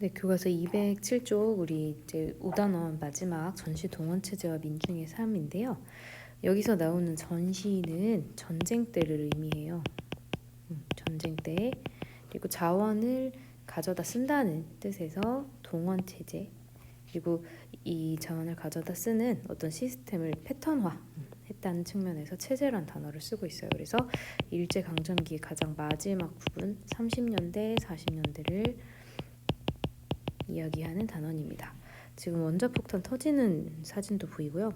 네, 교과서 207쪽 우리 이제 5단원 마지막 전시 동원 체제와 민중의 삶인데요. 여기서 나오는 전시는 전쟁 때를 의미해요. 음, 전쟁 때 그리고 자원을 가져다 쓴다는 뜻에서 동원 체제 그리고 이 자원을 가져다 쓰는 어떤 시스템을 패턴화 했다는 측면에서 체제란 단어를 쓰고 있어요. 그래서 일제 강점기의 가장 마지막 부분 30년대 40년대를 이야기하는 단원입니다. 지금 원자폭탄 터지는 사진도 보이고요.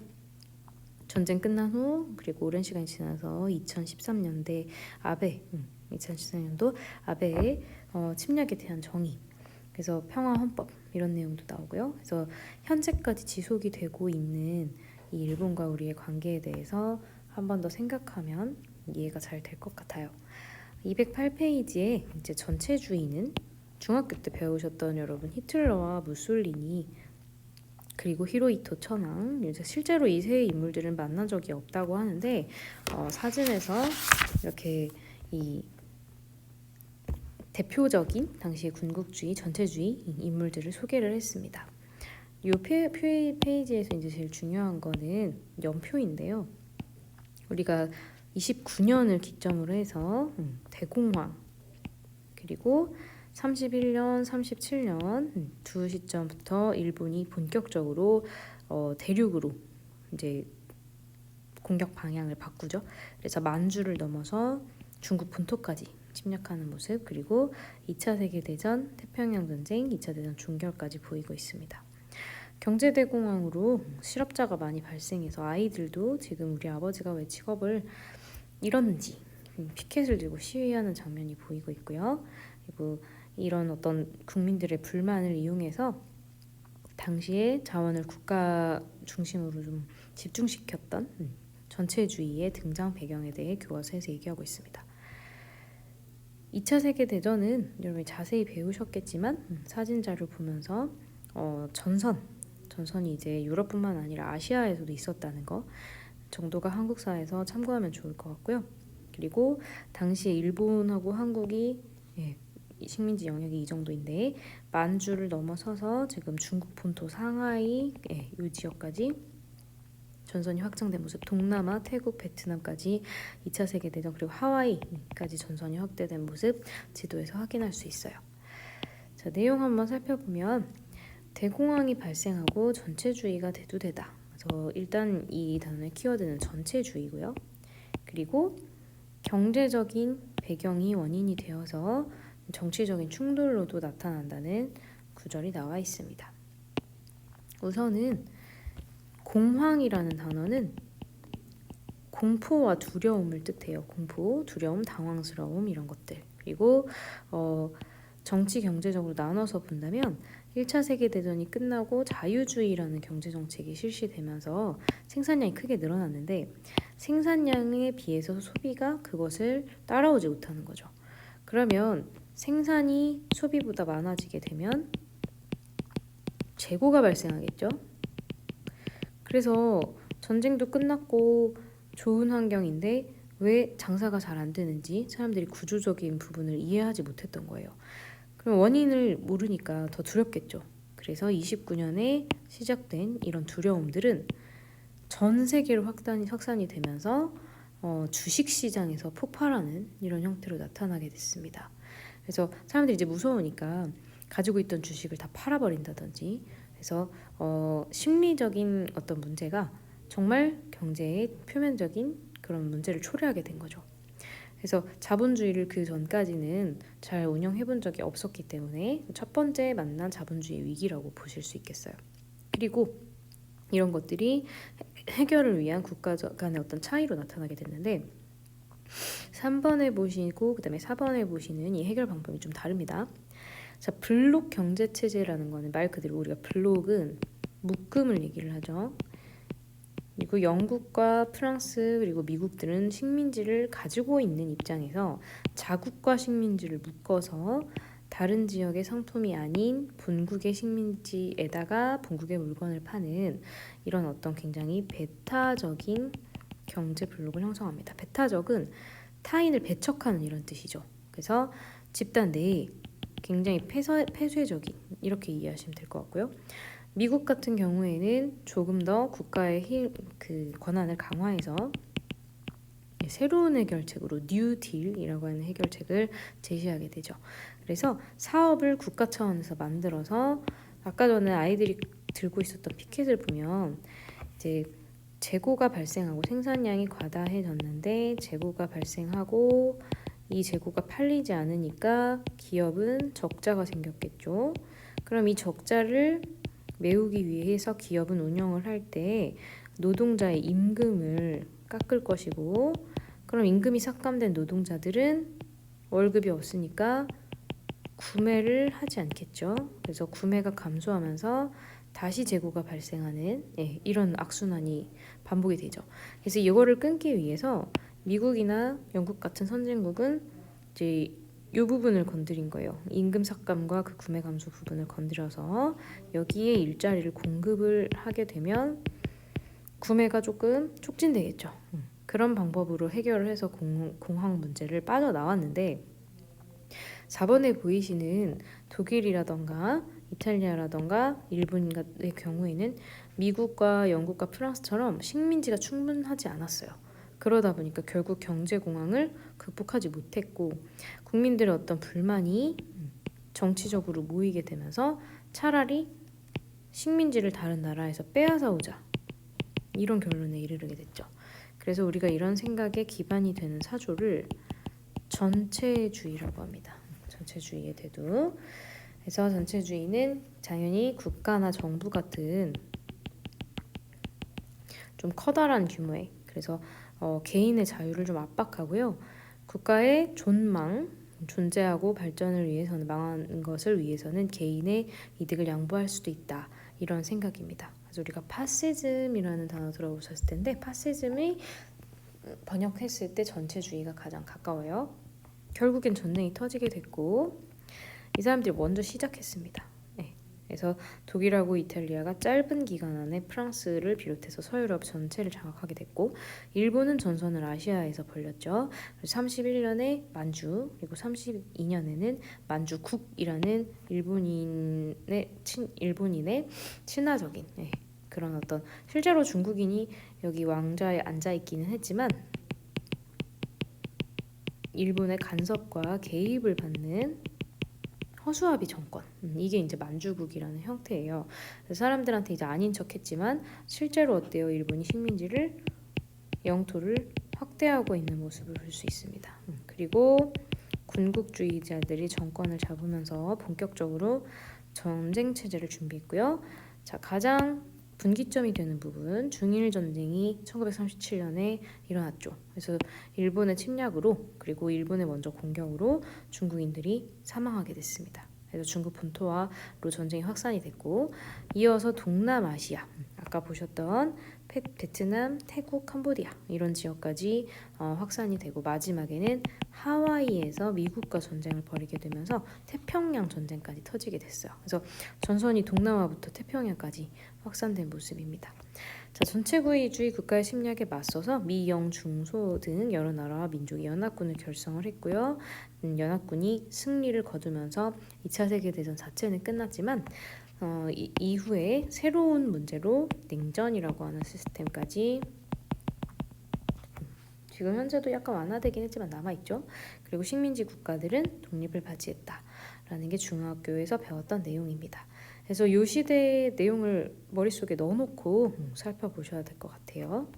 전쟁 끝난 후 그리고 오랜 시간이 지나서 2013년대 아베 음, 2013년도 아베의 어, 침략에 대한 정의 그래서 평화 헌법 이런 내용도 나오고요. 그래서 현재까지 지속이 되고 있는 이 일본과 우리의 관계에 대해서 한 번 더 생각하면 이해가 잘 될 것 같아요. 208페이지에 이제 전체주의는 중학교 때 배우셨던 여러분 히틀러와 무솔리니 그리고 히로히토 천황 실제로 이 세 인물들은 만난 적이 없다고 하는데 어, 사진에서 이렇게 이 대표적인 당시의 군국주의 전체주의 인물들을 소개를 했습니다. 이 페이지에서 이제 제일 중요한 거는 연표인데요. 우리가 29년을 기점으로 해서 음, 대공황 그리고 31년, 37년 음, 두 시점부터 일본이 본격적으로 어, 대륙으로 이제 공격 방향을 바꾸죠. 그래서 만주를 넘어서 중국 본토까지 침략하는 모습 그리고 2차 세계 대전, 태평양 전쟁, 2차 대전 종결까지 보이고 있습니다. 경제 대공황으로 실업자가 많이 발생해서 아이들도 지금 우리 아버지가 왜 직업을 잃었는지 피켓을 들고 시위하는 장면이 보이고 있고요. 그리고 이런 어떤 국민들의 불만을 이용해서 당시에 자원을 국가 중심으로 좀 집중시켰던 음, 전체주의의 등장 배경에 대해 교과서에서 얘기하고 있습니다. 2차 세계 대전은 여러분이 자세히 배우셨겠지만 음, 사진 자료 보면서 어, 전선 전선이 이제 유럽뿐만 아니라 아시아에서도 있었다는 거 정도가 한국사에서 참고하면 좋을 것 같고요. 그리고 당시 일본하고 한국이 예, 식민지 영역이 이 정도인데 만주를 넘어서서 지금 중국 본토 상하이 예, 이 지역까지 전선이 확장된 모습 동남아, 태국, 베트남까지 2차 세계대전 그리고 하와이까지 전선이 확대된 모습 지도에서 확인할 수 있어요. 자, 내용 한번 살펴보면 대공황이 발생하고 전체주의가 대두되다. 그래서 일단 이 단어의 키워드는 전체주의고요. 그리고 경제적인 배경이 원인이 되어서 정치적인 충돌로도 나타난다는 구절이 나와 있습니다. 우선은 공황이라는 단어는 공포와 두려움을 뜻해요. 공포, 두려움, 당황스러움 이런 것들. 그리고 어, 정치 경제적으로 나눠서 본다면 1차 세계 대전이 끝나고 자유주의라는 경제 정책이 실시되면서 생산량이 크게 늘어났는데 생산량에 비해서 소비가 그것을 따라오지 못하는 거죠. 그러면 생산이 소비보다 많아지게 되면 재고가 발생하겠죠. 그래서 전쟁도 끝났고 좋은 환경인데 왜 장사가 잘 안 되는지 사람들이 구조적인 부분을 이해하지 못했던 거예요. 그럼 원인을 모르니까 더 두렵겠죠. 그래서 29년에 시작된 이런 두려움들은 전 세계로 확산이 확산이 되면서 어, 주식 시장에서 폭발하는 이런 형태로 나타나게 됐습니다. 그래서 사람들이 이제 무서우니까 가지고 있던 주식을 다 팔아버린다든지 그래서 어, 심리적인 어떤 문제가 정말 경제의 표면적인 그런 문제를 초래하게 된 거죠. 그래서 자본주의를 그 전까지는 잘 운영해 본 적이 없었기 때문에 첫 번째 만난 자본주의 위기라고 보실 수 있겠어요. 그리고 이런 것들이 해결을 위한 국가 간의 어떤 차이로 나타나게 됐는데 3번에 보시고 그다음에 4번에 보시는 이 해결 방법이 좀 다릅니다. 자, 블록 경제 체제라는 거는 말 그대로 우리가 블록은 묶음을 얘기를 하죠. 그리고 영국과 프랑스 그리고 미국들은 식민지를 가지고 있는 입장에서 자국과 식민지를 묶어서 다른 지역의 상품이 아닌 본국의 식민지에다가 본국의 물건을 파는 이런 어떤 굉장히 배타적인 경제 블록을 형성합니다. 배타적은 타인을 배척하는 이런 뜻이죠. 그래서 집단 내에 굉장히 폐쇄, 폐쇄적인 이렇게 이해하시면 될 것 같고요. 미국 같은 경우에는 조금 더 국가의 힘, 그 권한을 강화해서 새로운 해결책으로 뉴 딜이라고 하는 해결책을 제시하게 되죠. 그래서 사업을 국가 차원에서 만들어서 아까 전에 아이들이 들고 있었던 피켓을 보면 이제 재고가 발생하고 생산량이 과다해졌는데 재고가 발생하고 이 재고가 팔리지 않으니까 기업은 적자가 생겼겠죠. 그럼 이 적자를 메우기 위해서 기업은 운영을 할 때 노동자의 임금을 깎을 것이고 그럼 임금이 삭감된 노동자들은 월급이 없으니까 구매를 하지 않겠죠. 그래서 구매가 감소하면서 다시 재고가 발생하는 예, 이런 악순환이 반복이 되죠. 그래서 이거를 끊기 위해서 미국이나 영국 같은 선진국은 이제 이 부분을 건드린 거예요. 임금 삭감과 그 구매 감소 부분을 건드려서 여기에 일자리를 공급을 하게 되면 구매가 조금 촉진되겠죠. 음, 그런 방법으로 해결을 해서 공, 공황 문제를 빠져나왔는데 4번에 보이시는 독일이라던가 이탈리아라던가 일본의 경우에는 미국과 영국과 프랑스처럼 식민지가 충분하지 않았어요. 그러다 보니까 결국 경제 공황을 극복하지 못했고 국민들의 어떤 불만이 정치적으로 모이게 되면서 차라리 식민지를 다른 나라에서 빼앗아 오자 이런 결론에 이르게 됐죠. 그래서 우리가 이런 생각에 기반이 되는 사조를 전체주의라고 합니다. 전체주의의 대두. 그래서 전체주의는 당연히 국가나 정부 같은 좀 커다란 규모의 그래서 어, 개인의 자유를 좀 압박하고요. 국가의 존망 존재하고 발전을 위해서는 망하는 것을 위해서는 개인의 이득을 양보할 수도 있다 이런 생각입니다. 그래서 우리가 파시즘이라는 단어 들어보셨을 텐데 파시즘이 번역했을 때 전체주의가 가장 가까워요. 결국엔 전쟁이 터지게 됐고 이 사람들이 먼저 시작했습니다. 네. 그래서 독일하고 이탈리아가 짧은 기간 안에 프랑스를 비롯해서 서유럽 전체를 장악하게 됐고 일본은 전선을 아시아에서 벌렸죠. 31년에 만주 그리고 32년에는 만주국이라는 일본인의 친 일본인의 친화적인 네. 그런 어떤 실제로 중국인이 여기 왕좌에 앉아 있기는 했지만 일본의 간섭과 개입을 받는 허수아비 정권 음, 이게 이제 만주국이라는 형태예요. 사람들한테 이제 아닌 척했지만 실제로 어때요? 일본이 식민지를 영토를 확대하고 있는 모습을 볼 수 있습니다. 음, 그리고 군국주의자들이 정권을 잡으면서 본격적으로 전쟁 체제를 준비했고요. 자 가장 분기점이 되는 부분 중일 전쟁이 1937년에 일어났죠. 그래서 일본의 침략으로 그리고 일본의 먼저 공격으로 중국인들이 사망하게 됐습니다. 그래서 중국 본토와로 전쟁이 확산이 됐고 이어서 동남아시아 아까 보셨던 페, 베트남, 태국, 캄보디아 이런 지역까지 어, 확산이 되고 마지막에는 하와이에서 미국과 전쟁을 벌이게 되면서 태평양 전쟁까지 터지게 됐어요. 그래서 전선이 동남아부터 태평양까지 확산된 모습입니다. 자, 전체구의주의 국가의 침략에 맞서서 미, 영, 중소 등 여러 나라와 민족이 연합군을 결성을 했고요. 음, 연합군이 승리를 거두면서 2차 세계대전 자체는 끝났지만 어, 이, 이후에 새로운 문제로 냉전이라고 하는 시스템까지 지금 현재도 약간 완화되긴 했지만 남아있죠. 그리고 식민지 국가들은 독립을 바치했다라는 게 중학교에서 배웠던 내용입니다. 그래서 이 시대의 내용을 머릿속에 넣어놓고 살펴보셔야 될 것 같아요.